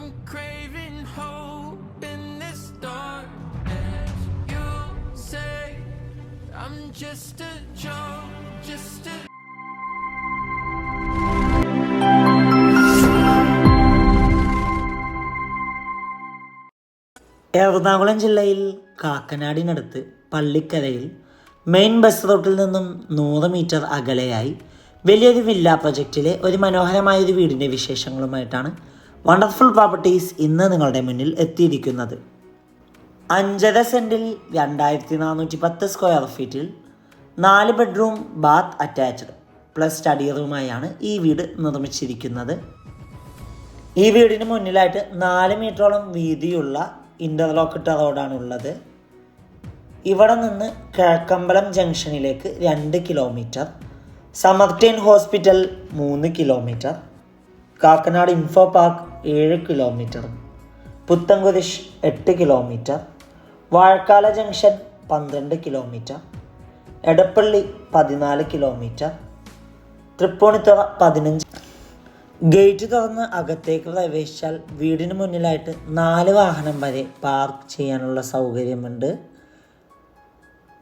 I'm craving hope in this dark darkness. You say I'm just a joke, just a Ernakulam ജില്ലയിൽ കാക്കനാടിനടുത്ത് പള്ളിക്കരയിൽ main bus റൂട്ടിൽ നിന്നും നൂറ് metre അകലെയായി വലിയൊരു villa പ്രൊജക്റ്റിലെ ഒരു മനോഹരമായ ഒരു വീടിന്റെ വിശേഷങ്ങളുമായിട്ടാണ് വണ്ടർഫുൾ പ്രോപ്പർട്ടീസ് ഇന്ന് നിങ്ങളുടെ മുന്നിൽ എത്തിയിരിക്കുന്നത്. അഞ്ചര സെന്റിൽ രണ്ടായിരത്തി നാനൂറ്റി പത്ത് സ്ക്വയർ ഫീറ്റിൽ നാല് bedroom bath attached plus study റൂമായാണ് ഈ വീട് നിർമ്മിച്ചിരിക്കുന്നത്. ഈ വീടിന് മുന്നിലായിട്ട് നാല് മീറ്ററോളം വീതിയുള്ള ഇന്റർലോക്കിട്ട റോഡാണ് ഉള്ളത് ഇവിടെ നിന്ന് കിഴക്കമ്പലം ജംഗ്ഷനിലേക്ക് രണ്ട് കിലോമീറ്റർ സമർടൈൻ ഹോസ്പിറ്റൽ മൂന്ന് കിലോമീറ്റർ കാക്കനാട് ഇൻഫോ പാർക്ക് ഏഴ് കിലോമീറ്റർ പുത്തൻകുരിശ് എട്ട് കിലോമീറ്റർ വാഴക്കാല ജംഗ്ഷൻ പന്ത്രണ്ട് കിലോമീറ്റർ എടപ്പള്ളി പതിനാല് കിലോമീറ്റർ തൃപ്പൂണിത്തുറ പതിനഞ്ച് ഗേറ്റ് തുറന്ന് അകത്തേക്ക് പ്രവേശിച്ചാൽ വീടിന് മുന്നിലായിട്ട് നാല് വാഹനം വരെ പാർക്ക് ചെയ്യാനുള്ള സൗകര്യമുണ്ട്.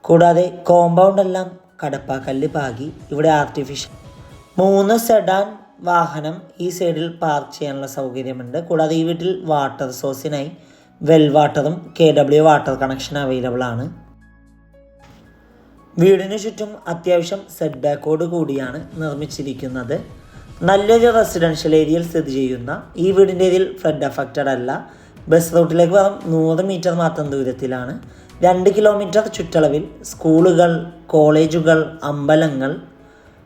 കൂടാതെ കോമ്പൗണ്ട് എല്ലാം കടപ്പാക്കല്ല് പാകി. ഇവിടെ ആർട്ടിഫിഷ്യൽ മൂന്ന് സെഡാൻ വാഹനം ഈ സൈഡിൽ പാർക്ക് ചെയ്യാനുള്ള സൗകര്യമുണ്ട്. കൂടാതെ ഈ വീട്ടിൽ വാട്ടർ സോഴ്സിനായി വെൽ വാട്ടറും K W water connection available ആണ്. വീടിന് ചുറ്റും അത്യാവശ്യം സെറ്റ് ബാക്കോട് കൂടിയാണ് നിർമ്മിച്ചിരിക്കുന്നത്. നല്ലൊരു റെസിഡൻഷ്യൽ ഏരിയയിൽ സ്ഥിതി ചെയ്യുന്ന ഈ വീടിന്റെ ഇതിൽ ഫ്ലഡ് അഫക്റ്റഡ് അല്ല. ബസ് റൂട്ടിലേക്ക് വെറും നൂറ് മീറ്റർ മാത്രം ദൂരത്തിലാണ്. രണ്ട് കിലോമീറ്റർ ചുറ്റളവിൽ സ്കൂളുകൾ കോളേജുകൾ അമ്പലങ്ങൾ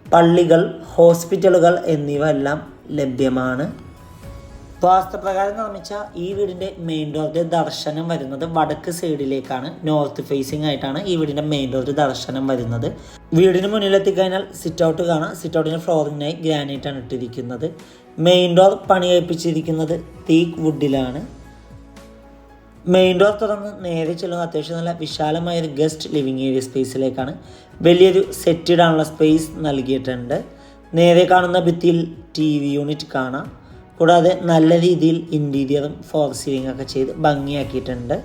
പള്ളികൾ ഹോസ്പിറ്റലുകൾ എന്നിവ എല്ലാം ലഭ്യമാണ്. വാസ്തുപ്രകാരം നിർമ്മിച്ച ഈ വീടിന്റെ മെയിൻ ഡോറിന്റെ ദർശനം വരുന്നത് വടക്ക് സൈഡിലേക്കാണ്. നോർത്ത് ഫേസിംഗ് ആയിട്ടാണ് ഈ വീടിന്റെ മെയിൻ ഡോറിന്റെ ദർശനം വരുന്നത്. വീടിന് മുന്നിലെത്തിക്കഴിഞ്ഞാൽ സിറ്റ് ഔട്ട് കാണാം. സിറ്റ് ഔട്ടിന്റെ ഫ്ലോറിങ്ങിനായി ഗ്രാനൈറ്റാണ് ഇട്ടിരിക്കുന്നത്. മെയിൻ ഡോർ പണി കഴിപ്പിച്ചിരിക്കുന്നത് തീക്ക് വുഡിലാണ് മെയിൻ ഡോർ തുറന്ന് നേരെ ചെല്ലുന്ന അത്യാവശ്യം നല്ല വിശാലമായ ഒരു ഗസ്റ്റ് ലിവിങ് ഏരിയ സ്പേസിലേക്കാണ് വലിയൊരു സെറ്റ് ഇടാനുള്ള സ്പേസ് നൽകിയിട്ടുണ്ട്. നേരെ കാണുന്ന ഭിത്തിയിൽ ടി വി യൂണിറ്റ് കാണാം. കൂടാതെ നല്ല രീതിയിൽ ഇന്റീരിയറും ഫോർ സീലിംഗ് ഒക്കെ ചെയ്ത് ഭംഗിയാക്കിയിട്ടുണ്ട്.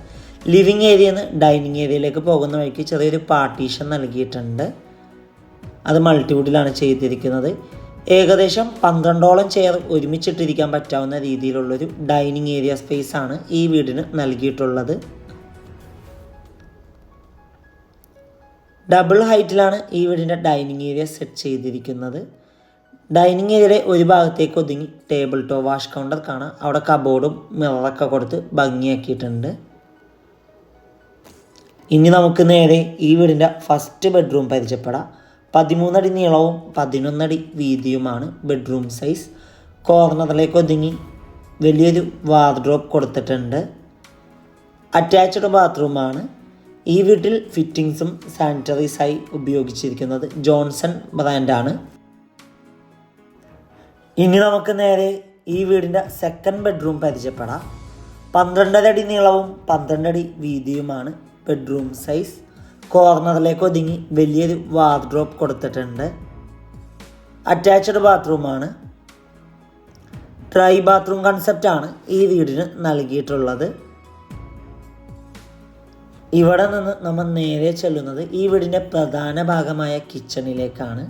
ലിവിങ് ഏരിയയിൽ നിന്ന് ഡൈനിങ് ഏരിയയിലേക്ക് പോകുന്ന വഴിക്ക് ചെറിയൊരു പാർട്ടീഷൻ നൽകിയിട്ടുണ്ട്. അത് മൾട്ടിവുഡിലാണ് ചെയ്തിരിക്കുന്നത്. ഏകദേശം പന്ത്രണ്ടോളം ചെയർ ഒരുമിച്ചിട്ടിരിക്കാൻ പറ്റാവുന്ന രീതിയിലുള്ളൊരു ഡൈനിങ് ഏരിയ സ്പേസ് ആണ് ഈ വീടിന് നൽകിയിട്ടുള്ളത്. ഡബിൾ ഹൈറ്റിലാണ് ഈ വീടിന്റെ ഡൈനിങ് ഏരിയ സെറ്റ് ചെയ്തിരിക്കുന്നത്. ഡൈനിങ് ഏരിയയുടെ ഒരു ഭാഗത്തേക്ക് ഒതുങ്ങി ടേബിൾ ടോ വാഷ് കൗണ്ടർ കാണാം. അവിടെ കബോർഡും മിററൊക്കെ കൊടുത്ത് ഭംഗിയാക്കിയിട്ടുണ്ട്. ഇനി നമുക്ക് നേരെ ഈ വീടിന്റെ ഫസ്റ്റ് ബെഡ്റൂം പരിചയപ്പെടാം. പതിമൂന്നടി നീളവും പതിനൊന്നടി വീതിയുമാണ് ബെഡ്റൂം സൈസ് കോർണറിലേക്ക് ഒതുങ്ങി വലിയൊരു വാർഡ്രോബ് കൊടുത്തിട്ടുണ്ട്. അറ്റാച്ച്ഡ് ബാത്റൂമാണ് ഈ വീട്ടിൽ ഫിറ്റിങ്സും സാനിറ്ററീസായി ഉപയോഗിച്ചിരിക്കുന്നത് ജോൺസൺ ബ്രാൻഡാണ് ഇനി നമുക്ക് നേരെ ഈ വീടിന്റെ സെക്കൻഡ് ബെഡ്റൂം പരിചയപ്പെടാം. പന്ത്രണ്ടര അടി നീളവും പന്ത്രണ്ടടി വീതിയുമാണ് ബെഡ്റൂം സൈസ് കോർണറിലേക്ക് ഒതുങ്ങി വലിയൊരു വാർഡ്രോപ്പ് കൊടുത്തിട്ടുണ്ട്. അറ്റാച്ച്ഡ് ബാത്റൂമാണ്. ഡ്രൈ ബാത്റൂം കൺസെപ്റ്റാണ് ഈ വീടിന് നൽകിയിട്ടുള്ളത്. ഇവിടെ നിന്ന് നമ്മൾ നേരെ ചെല്ലുന്നത് ഈ വീടിന്റെ പ്രധാന ഭാഗമായ കിച്ചണിലേക്കാണ്.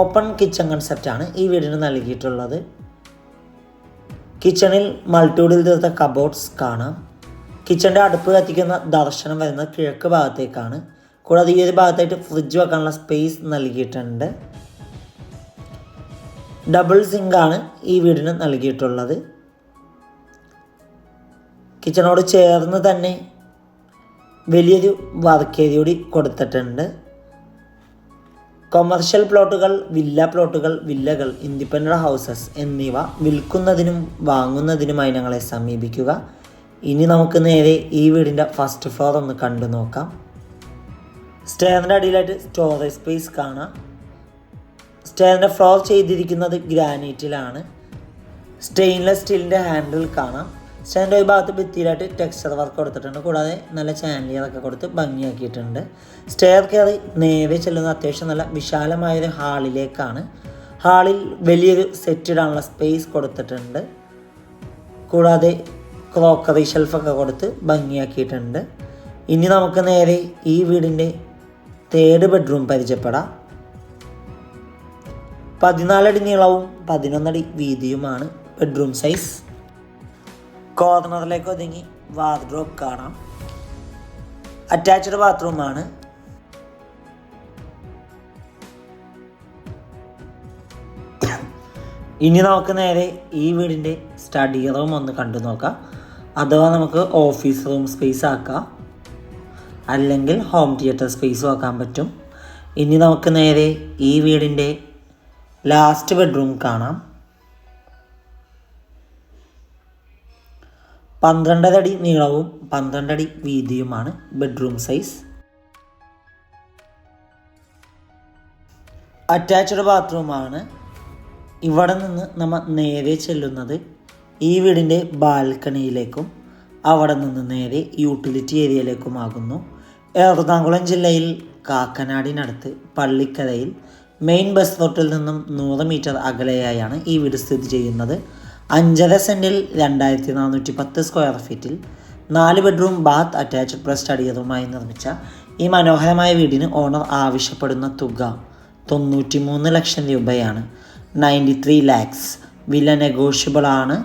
ഓപ്പൺ കിച്ചൺ കൺസെപ്റ്റാണ് ഈ വീടിന് നൽകിയിട്ടുള്ളത്. കിച്ചണിൽ മൾട്ടിയൂഡിൽ തീർത്ത കബോർഡ്സ് കാണാം. കിച്ചണിന്റെ അടുപ്പ് കത്തിക്കുന്ന ദർശനം വരുന്നത് കിഴക്ക് ഭാഗത്തേക്കാണ്. കൂടാതെ ഈ ഒരു ഭാഗത്തായിട്ട് ഫ്രിഡ്ജ് വെക്കാനുള്ള സ്പേസ് നൽകിയിട്ടുണ്ട്. ഡബിൾ സിങ്കാണ് ഈ വീടിന് നൽകിയിട്ടുള്ളത്. കിച്ചണോട് ചേർന്ന് തന്നെ വലിയൊരു വർക്ക് കൂടി കൊടുത്തിട്ടുണ്ട് കൊമേർഷ്യൽ പ്ലോട്ടുകൾ വില്ല പ്ലോട്ടുകൾ വില്ലകൾ ഇൻഡിപെൻഡന്റ് ഹൗസസ് എന്നിവ വിൽക്കുന്നതിനും വാങ്ങുന്നതിനുമായി ഞങ്ങളെ സമീപിക്കുക. ഇനി നമുക്ക് നേരെ ഈ വീടിന്റെ ഫസ്റ്റ് ഫ്ലോർ ഒന്ന് കണ്ടു നോക്കാം. സ്റ്റെയറിന്റെ അടിയിലായിട്ട് സ്റ്റോറേജ് സ്പേസ് കാണാം. സ്റ്റെയറിന്റെ ഫ്ലോർ ചെയ്തിരിക്കുന്നത് ഗ്രാനൈറ്റിലാണ്. സ്റ്റെയിൻലെസ് സ്റ്റീലിന്റെ ഹാൻഡിൽ കാണാം. സ്റ്റെയറിന്റെ ഒരു ഭാഗത്ത് ഭിത്തിയിലായിട്ട് ടെക്സ്ചർ വർക്ക് കൊടുത്തിട്ടുണ്ട്. കൂടാതെ നല്ല ചാനലിയറൊക്കെ കൊടുത്ത് ഭംഗിയാക്കിയിട്ടുണ്ട്. സ്റ്റെയർ കയറി നേരെ ചെല്ലുന്ന അത്യാവശ്യം നല്ല വിശാലമായൊരു ഹാളിലേക്കാണ് ഹാളിൽ വലിയൊരു സെറ്റിടാനുള്ള സ്പേസ് കൊടുത്തിട്ടുണ്ട്. കൂടാതെ ക്രോക്കറി ഷെൽഫൊക്കെ കൊടുത്ത് ഭംഗിയാക്കിയിട്ടുണ്ട്. ഇനി നമുക്ക് നേരെ ഈ വീടിന്റെ തേർഡ് ബെഡ്റൂം പരിചയപ്പെടാം. പതിനാലടി നീളവും പതിനൊന്നടി വീതിയുമാണ് ബെഡ്റൂം സൈസ് കോർണറിലേക്ക് ഒതുങ്ങി വാർഡ്രോബ് കാണാം. അറ്റാച്ച്ഡ് ബാത്റൂമാണ് ഇനി നമുക്ക് നേരെ ഈ വീടിന്റെ സ്റ്റഡി റൂം ഒന്ന് കണ്ടു നോക്കാം അഥവാ നമുക്ക് ഓഫീസ് റൂം സ്പേസ് ആക്കാം. അല്ലെങ്കിൽ ഹോം തിയേറ്റർ സ്പേസും ആക്കാൻ പറ്റും. ഇനി നമുക്ക് നേരെ ഈ വീടിന്റെ ലാസ്റ്റ് ബെഡ്റൂം കാണാം. പന്ത്രണ്ടരടി നീളവും പന്ത്രണ്ടടി വീതിയുമാണ് ബെഡ്റൂം സൈസ് അറ്റാച്ച്ഡ് ബാത്റൂമാണ് ഇവിടെ നിന്ന് നമ്മൾ നേരെ ചെല്ലുന്നത് ഈ വീടിന്റെ ബാൽക്കണിയിലേക്കും അവിടെ നിന്ന് നേരെ യൂട്ടിലിറ്റി ഏരിയയിലേക്കുമാകുന്നു എറണാകുളം ജില്ലയിൽ കാക്കനാടിനടുത്ത് പള്ളിക്കരയിൽ മെയിൻ ബസ് റൂട്ടിൽ നിന്നും നൂറ് മീറ്റർ അകലെയായാണ് ഈ വീട് സ്ഥിതി ചെയ്യുന്നത്. അഞ്ചര സെന്റിൽ രണ്ടായിരത്തി നാനൂറ്റി പത്ത് സ്ക്വയർ ഫീറ്റിൽ നാല് bedroom bath attached plus study റൂമായി നിർമ്മിച്ച ഈ മനോഹരമായ വീടിന് ഓണർ ആവശ്യപ്പെടുന്ന തുക തൊണ്ണൂറ്റി മൂന്ന് ലക്ഷം രൂപയാണ്. നയന്റി ത്രീ ലാക്സ് വില നെഗോഷ്യബിൾ ആണ്